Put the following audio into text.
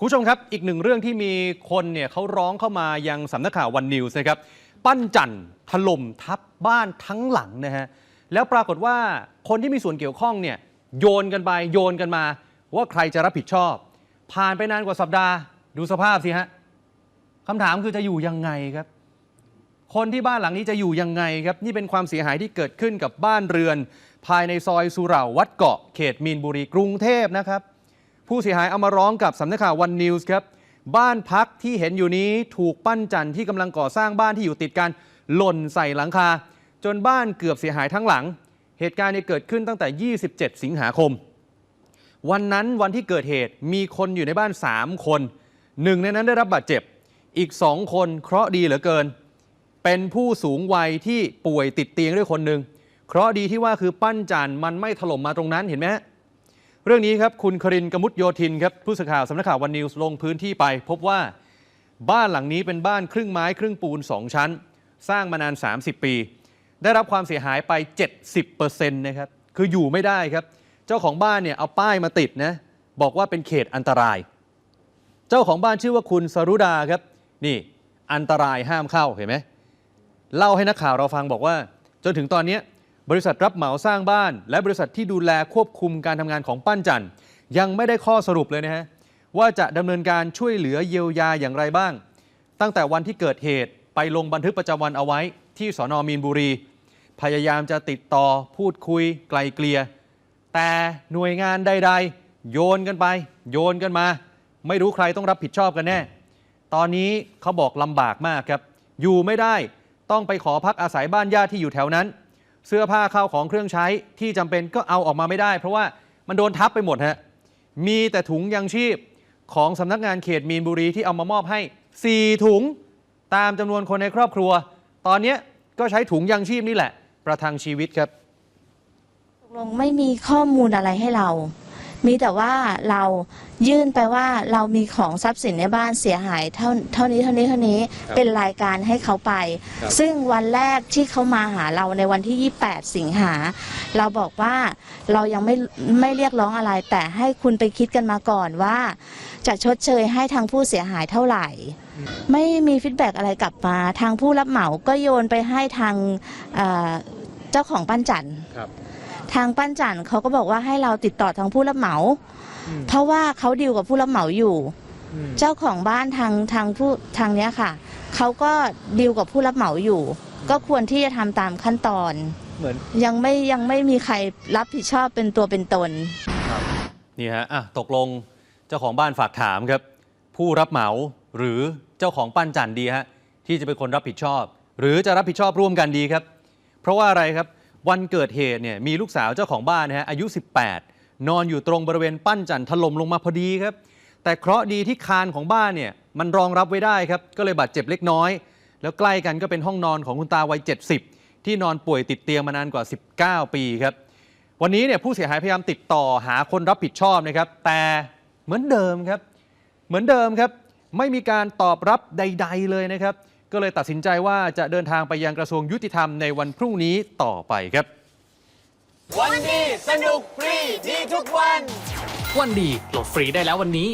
คุณผู้ชมครับ อีกหนึ่งเรื่องที่มีคนเนี่ยเขาร้องเข้ามายังสำนักข่าววันนิวส์นะครับ ปั้นจันทร์ถล่มทับบ้านทั้งหลังนะฮะ แล้วปรากฏว่าคนที่มีส่วนเกี่ยวข้องเนี่ยโยนกันไปโยนกันมา ว่าใครจะรับผิดชอบ ผ่านไปนานกว่าสัปดาห์ ดูสภาพสิฮะคำถามคือจะอยู่ยังไงครับ คนที่บ้านหลังนี้จะอยู่ยังไงครับ นี่เป็นความเสียหายที่เกิดขึ้นกับบ้านเรือน ภายในซอยสุเหร่าวัดเกาะเขตมีนบุรีกรุงเทพนะครับ ผู้เสียหายเอามาร้องกับสำนักข่าววันนิวส์ครับ บ้านพักที่เห็นอยู่นี้ถูกปั้นจันทร์ที่กำลังก่อสร้างบ้านที่อยู่ติดกัน หล่นใส่หลังคา จนบ้านเกือบเสียหายทั้งหลัง เหตุการณ์เนี้เกิดขึ้นตั้งแต่ 27 สิงหาคม วันนั้นวันที่เกิดเหตุมีคนอยู่ในบ้าน 3 คนหนึ่งในนั้นได้รับบาดเจ็บ อีก2คนเคราะห์ดีเหลือเกิน เป็นผู้สูงวัยที่ป่วยติดเตียงด้วยคนหนึ่งเคราะห์ดีที่ว่าคือปั้นจันทร์มันไม่ถล่มมาตรงนั้นเห็นไหมฮะ เรื่องนี้ครับคุณครินกมุตโยธินครับผู้สื่อข่าวสำนักข่าววันนิวส์ลงพื้นที่ไป พบว่าบ้านหลังนี้เป็นบ้านครึ่งไม้ครึ่งปูน 2 ชั้น สร้างมานาน 30 ปี ได้รับความเสียหายไป 70%นะครับคืออยู่ไม่ได้ครับ เจ้าของบ้านเนี่ยเอาป้ายมาติดนะบอกว่าเป็นเขตอันตราย เจ้าของบ้านชื่อว่าคุณสรุดาครับ นี่อันตรายห้ามเข้าเห็นไหมเล่าให้นักข่าวเราฟังบอกว่า จนถึงตอนนี้ บริษัทรับเหมาสร้างบ้าน และบริษัทที่ดูแลควบคุมการทำงานของปั้นจันทร์ยังไม่ได้ข้อสรุปเลยนะฮะว่าจะดำเนินการช่วยเหลือเยียวยาอย่างไรบ้าง ตั้งแต่วันที่เกิดเหตุไปลงบันทึกประจำวันเอาไว้ ที่สอนอมีนบุรี พยายามจะติดต่อพูดคุย ไกลเกลี่ยแต่หน่วยงานใดๆ โยนกันไป โยนกันมา ไม่รู้ใครต้องรับผิดชอบกันแน่ ตอนนี้เขาบอกลำบากมากครับ อยู่ไม่ได้ต้องไปขอพักอาศัยบ้านญาติที่อยู่แถวนั้น เสื้อผ้าเข้าของเครื่องใช้ที่จำเป็นก็เอาออกมาไม่ได้ เพราะว่ามันโดนทับไปหมดฮะมีแต่ถุงยังชีพของสำนักงานเขตมีนบุรีที่เอามามอบให้ 4 ถุงตามจำนวนคนในครอบครัว ตอนเนี้ก็ใช้ถุงยังชีพนี่แหละ ประทังชีวิตครับตกลงไม่มีข้อมูลอะไรให้เรา มีแต่ว่าเรายื่นไปว่าเรามีของทรัพย์สินในบ้านเสียหายเท่าเท่านี้เท่านี้เท่านี้ครับเป็นรายการให้เขาไป ครับซึ่งวันแรกที่เขามาหาเราในวันที่ 28 สิงหา เราบอกว่าเรายังไม่ไม่เรียกร้องอะไร แต่ให้คุณไปคิดกันมาก่อนว่า จะชดเชยให้ทางผู้เสียหายเท่าไหร่ไม่มีฟีดแบ็กอะไรกลับมา ทางผู้รับเหมาก็โยนไปให้ทางเอ่อเจ้าของปั้นจันทร์ ครับ ทางปั้นจันเขาก็บอกว่าให้เราติดต่อทางผู้รับเหมาเพราะว่าเขาดีลกับผู้รับเหมาอยู่เจ้าของบ้านทางทางผู้ทางเนี้ยค่ะเขาก็ดีลกับผู้รับเหมาอยู่ ก็ควรที่จะทำตามขั้นตอน เหมือน ยังไม่ยังไม่มีใครรับผิดชอบเป็นตัวเป็นตน นี่ฮะอะตกลงเจ้าของบ้านฝากถามครับ ผู้รับเหมาหรือเจ้าของปั้นจันดีฮะที่จะเป็นคนรับผิดชอบ หรือจะรับผิดชอบร่วมกันดีครับ เพราะว่าอะไรครับ วันเกิดเหตุเนี่ยมีลูกสาวเจ้าของบ้านนะฮะอายุ 18 นอนอยู่ตรงบริเวณปั้นจันถล่มลงมาพอดีครับ แต่เคราะห์ดีที่คานของบ้านเนี่ยมันรองรับไว้ได้ครับ ก็เลยบาดเจ็บเล็กน้อย แล้วใกล้กันก็เป็นห้องนอนของคุณตาวัย 70 ที่นอนป่วยติดเตียงมานานกว่า 19 ปีครับ วันนี้เนี่ยผู้เสียหายพยายามติดต่อหาคนรับผิดชอบนะครับ แต่เหมือนเดิมครับ เหมือนเดิมครับ ไม่มีการตอบรับใด ๆ เลยนะครับ ก็เลยตัดสินใจว่าจะเดินทางไปยังกระทรวงยุติธรรมในวันพรุ่งนี้ต่อไปครับ วันดีสนุกฟรีดีทุกวัน วันดีโหลดฟรีได้แล้ววันนี้